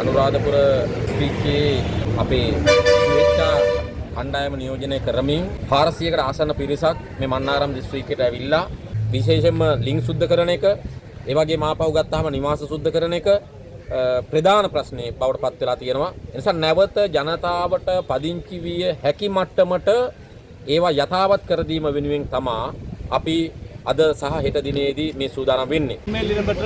අනුරාධපුර ස්පීච්චේ අපේ ස්වේච්ඡා කණ්ඩායම නියෝජනය කරමින් 400කට ආසන්න පිරිසක් මේ මන්නාරම් දිස්ත්‍රික්කයට ඇවිල්ලා විශේෂයෙන්ම ලිංග සුද්ධ කරන එක ඒ වගේම ආපහු ගත්තාම නිවාස සුද්ධ කරන එක ප්‍රධාන ප්‍රශ්නේ බවට පත් වෙලා තියෙනවා. ඒ නිසා නැවත ජනතාවට පදිංචි විය හැකි මට්ටමට ඒවා යථාවත් කර දීම වෙනුවෙන් තමයි අපි අද සහ හෙට දිනේදී මේ සූදානම් වෙන්නේ. මේ ලිනබට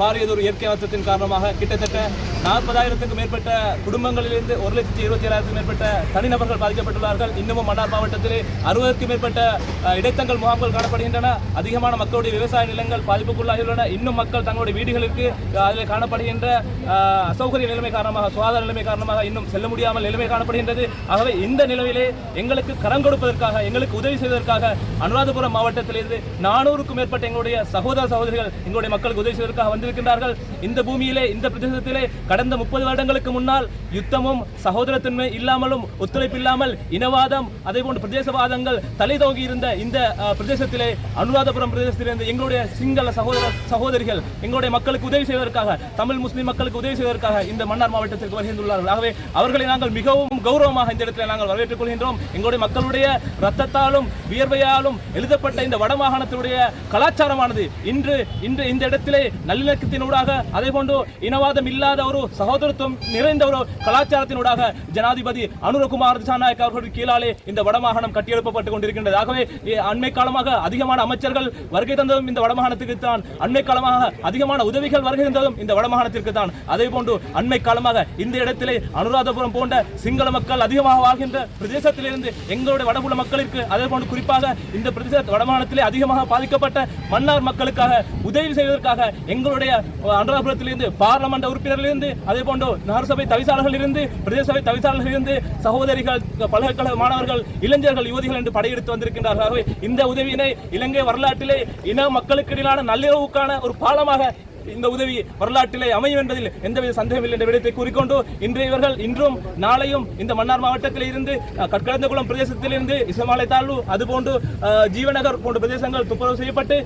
பாரியதொரு இயற்கை அழுத்தத்தின் காரணமாக கிட்டத்தட்ட நாற்பதாயிரத்துக்கும் மேற்பட்ட குடும்பங்களிலிருந்து ஒரு லட்சத்தி இருபத்தி ஏழாயிரத்துக்கும் மேற்பட்ட தனிநபர்கள் பாதிக்கப்பட்டுள்ளார்கள். இன்னமும் மன்னார் மாவட்டத்திலே அறுபதுக்கும் மேற்பட்ட இடைத்தங்கள் முகாம்கள் காணப்படுகின்றன. அதிகமான மக்களுடைய விவசாய நிலங்கள் பாதிப்புக்குள்ளாகியுள்ளன. இன்னும் மக்கள் தங்களுடைய வீடுகளுக்கு அதில் காணப்படுகின்ற அசௌகரிய நிலைமை காரணமாக சுகாதார நிலைமை காரணமாக இன்னும் செல்ல முடியாமல் நிலைமை காணப்படுகின்றது. ஆகவே இந்த நிலையிலே எங்களுக்கு கரம் கொடுப்பதற்காக எங்களுக்கு உதவி செய்வதற்காக அனுராதபுரம் மாவட்டத்திலிருந்து நானூறுக்கும் மேற்பட்ட எங்களுடைய சகோதர சகோதரிகள் எங்களுடைய மக்களுக்கு உதவி செய்வதற்காக வந்திருக்கின்றார்கள். இந்த பூமியிலே இந்த பிரதேசத்திலே கடந்த முப்பது வருடங்களுக்கு முன்னால் யுத்தமும் சகோதரத்தன்மை இல்லாமலும் ஒத்துழைப்பு இல்லாமல் இனவாதம் அதே போன்ற பிரதேசவாதங்கள் தலை தோங்கி இருந்த இந்த பிரதேசத்திலே அனுராதபுரம் பிரதேசத்திலிருந்து எங்களுடைய சிங்கள சகோதர சகோதரிகள் எங்களுடைய மக்களுக்கு உதவி செய்வதற்காக தமிழ் முஸ்லிம் மக்களுக்கு உதவி செய்வதற்காக இந்த மன்னார் மாவட்டத்திற்கு வருகின்றுள்ளார்கள். ஆகவே அவர்களை நாங்கள் மிகவும் கௌரவமாக இந்த இடத்தில் நாங்கள் வரவேற்றுக் கொள்கின்றோம். எங்களுடைய மக்களுடைய ரத்தத்தாலும் வியர்வையாலும் எழுதப்பட்ட இந்த வடமாகாணத்தினுடைய கலாச்சாரமானது இன்று இன்று இந்த இடத்திலே நல்லிணக்கத்தினூடாக அதே போன்று இனவாதம் இல்லாத ஒரு சகோதரத்துவம் நிறைந்த ஒரு கலாச்சாரத்தினூடாக ஜனாதிபதி அனுரகுமார் திசாநாயக் அவர்களுடைய கீழாலே இந்த வடமாகாணம் கட்டியெழுப்பப்பட்டுக் கொண்டிருக்கின்றது. ஆகவே அண்மை காலமாக அதிகமான அமைச்சர்கள் வருகை தந்ததும் இந்த வடமாகாணத்திற்கு தான். அண்மை காலமாக அதிகமான உதவிகள் வருகை தந்ததும் இந்த வடமாகாணத்திற்கு தான். அதே போன்று அண்மை காலமாக இந்த இடத்திலே அனுராதபுரம் போன்ற சிங்கள மக்கள் அதிகமாக வாழ்கின்ற பிரதேசத்திலிருந்து எங்களுடைய வடபுல மக்களுக்கு அதே போன்று குறிப்பாக இந்த பிரதேச வடமாகாணத்திலே அதிகமாக பாதிக்கப்பட்ட மன்னார் மக்களுக்காக உதவி செய்வதற்காக எங்களுடைய அன்றாபுரத்திலிருந்து பார்லமெண்ட் உறுப்பினர்களிருந்து அதே போன்று நகரசபை தவிசாளர்களிலிருந்து பிரதேச சபை தவிசாளர்களிலிருந்து சகோதரிகள் பல்கலைக்கழக மாணவர்கள் இளைஞர்கள் யுவதிகள் என்று படையெடுத்து வந்திருக்கின்றார்கள். இந்த உதவியினை இலங்கை வரலாற்றிலே இன மக்களுக்கு இடையிலான நல்லுறவுக்கான ஒரு பாலமாக இந்த உதவி வரலாற்றிலே அமையும் என்பதில் எந்தவித சந்தேகமில்லை என்ற விடயத்தை கூறிக்கொண்டு இன்றைய இவர்கள் இன்றும் நாளையும் இந்த மன்னார் மாவட்டத்தில் இருந்து அஹ், கற்கடந்தகுளம் பிரதேசத்தில் இருந்து இசமாலை தாழ்வு அதுபோன்று ஜீவநகர் போன்ற பிரதேசங்கள் துப்புரவு செய்யப்பட்டு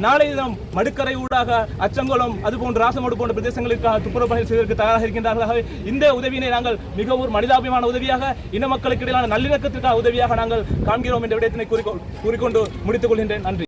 நாளைய தினம் மடுக்கரை ஊடாக அச்சங்குளம் அதுபோன்று ராசமடு போன்ற பிரதேசங்களுக்காக துப்புரவு பணிகள் செய்வதற்கு தயாராக இருக்கின்றார்கள். இந்த உதவியினை நாங்கள் மிகவும் மனிதாபிமான உதவியாக இன மக்களுக்கு இடையிலான நல்லிணக்கத்திற்காக உதவியாக நாங்கள் காண்கிறோம் என்ற விடயத்தினை கூறிக்கொண்டு முடித்துக் கொள்கின்றேன். நன்றி.